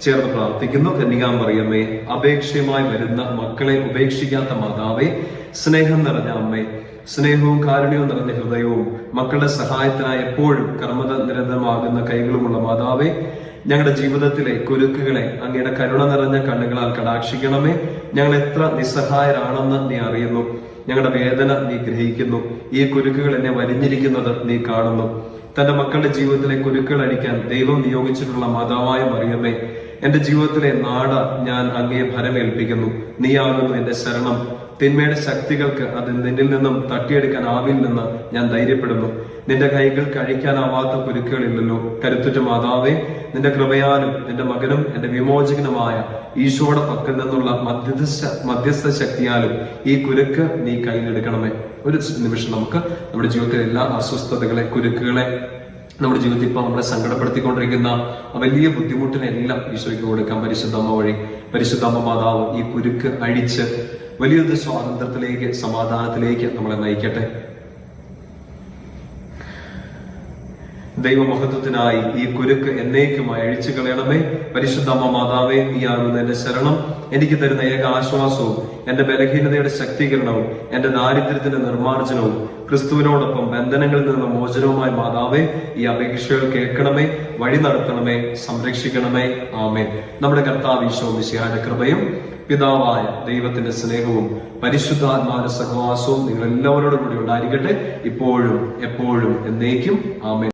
ചേർന്ന് പ്രാർത്ഥിക്കുന്നു. കന്യകാമറിയമ്മേ അപേക്ഷയുമായി വരുന്ന മക്കളെ ഉപേക്ഷിക്കാത്ത മാതാവേ സ്നേഹം നിറഞ്ഞ അമ്മേ സ്നേഹവും കാരുണ്യവും നിറഞ്ഞ ഹൃദയവും മക്കളുടെ സഹായത്തിനായി എപ്പോഴും കർമ്മത നിരന്തരമാകുന്ന കൈകളുമുള്ള മാതാവേ ഞങ്ങളുടെ ജീവിതത്തിലെ കുരുക്കുകളെ അങ്ങയുടെ കരുണ നിറഞ്ഞ കണ്ണുകളാൽ കടാക്ഷിക്കണമേ. ഞങ്ങൾ എത്ര നിസ്സഹായരാണെന്ന് നീ അറിയുന്നു. ഞങ്ങളുടെ വേദന നീ ഗ്രഹിക്കുന്നു. ഈ കുരുക്കുകൾ എന്നെ വലിഞ്ഞിരിക്കുന്നത് നീ കാണുന്നു. തന്റെ മക്കളുടെ ജീവിതത്തിലെ കുരുക്കൾ അടിക്കാൻ ദൈവം നിയോഗിച്ചിട്ടുള്ള മാതാവായ മറിയമ്മേ എന്റെ ജീവിതത്തിലെ നാട ഞാൻ അങ്ങയെ ഭരമേൽപ്പിക്കുന്നു. നീയാകുന്നു എന്റെ ശരണം. തിന്മയുടെ ശക്തികൾക്ക് അത് നിന്നിൽ നിന്നും തട്ടിയെടുക്കാനാവില്ലെന്ന് ഞാൻ ധൈര്യപ്പെടുന്നു. നിന്റെ കൈകൾ കഴിക്കാനാവാത്ത കുരുക്കുകളില്ലല്ലോ. കരുത്തുറ്റ മാതാവേ നിന്റെ കൃപയാലും നിന്റെ മകനും എന്റെ വിമോചകനുമായ ഈശോയുടെ പക്കൽ നിന്നുള്ള മധ്യസ്ഥ മധ്യസ്ഥ ശക്തിയാലും ഈ കുരുക്ക് നീ കയ്യിലെടുക്കണമേ. ഒരു നിമിഷം നമുക്ക് നമ്മുടെ ജീവിതത്തിലെ എല്ലാ അസ്വസ്ഥതകളെ കുരുക്കുകളെ നമ്മുടെ ജീവിതത്തിൽ ഇപ്പൊ നമ്മളെ സങ്കടപ്പെടുത്തിക്കൊണ്ടിരിക്കുന്ന വലിയ ബുദ്ധിമുട്ടിനെല്ലാം ഈശോയ്ക്ക് കൊടുക്കാം പരിശുദ്ധമ്മ വഴി പരിശുദ്ധമ്മ മാതാവ് ഈ കുരുക്ക് അഴിച്ച് വലിയൊരു സ്വാതന്ത്ര്യത്തിലേക്ക് സമാധാനത്തിലേക്ക് നമ്മളെ നയിക്കട്ടെ. ദൈവമഹത്വത്തിനായി ഈ കുരുക്ക് എന്നേക്കുമായി അഴിച്ചു കളയണമേ പരിശുദ്ധ അമ്മ മാതാവേ നീയാകുന്ന എന്റെ ശരണം. എനിക്ക് തരുന്ന ഏക ആശ്വാസവും എന്റെ ബലഹീനതയുടെ ശക്തീകരണവും എന്റെ ദാരിദ്ര്യത്തിന്റെ നിർമ്മാർജനവും ക്രിസ്തുവിനോടൊപ്പം ബന്ധനങ്ങളിൽ നിന്ന് മോചനവുമായി മാതാവേ ഈ അപേക്ഷകൾ കേൾക്കണമേ വഴി നടത്തണമേ സംരക്ഷിക്കണമേ. ആമേ നമ്മുടെ കർത്താവ് ഈശോ മിശിഹാന്റെ കൃപയും പിതാവായ ദൈവത്തിന്റെ സ്നേഹവും പരിശുദ്ധാത്മാവിന്റെ സഹവാസവും നിങ്ങൾ എല്ലാവരോടും കൂടി ഉണ്ടായിരിക്കട്ടെ. ഇപ്പോഴും എപ്പോഴും എന്നേക്കും. ആമേ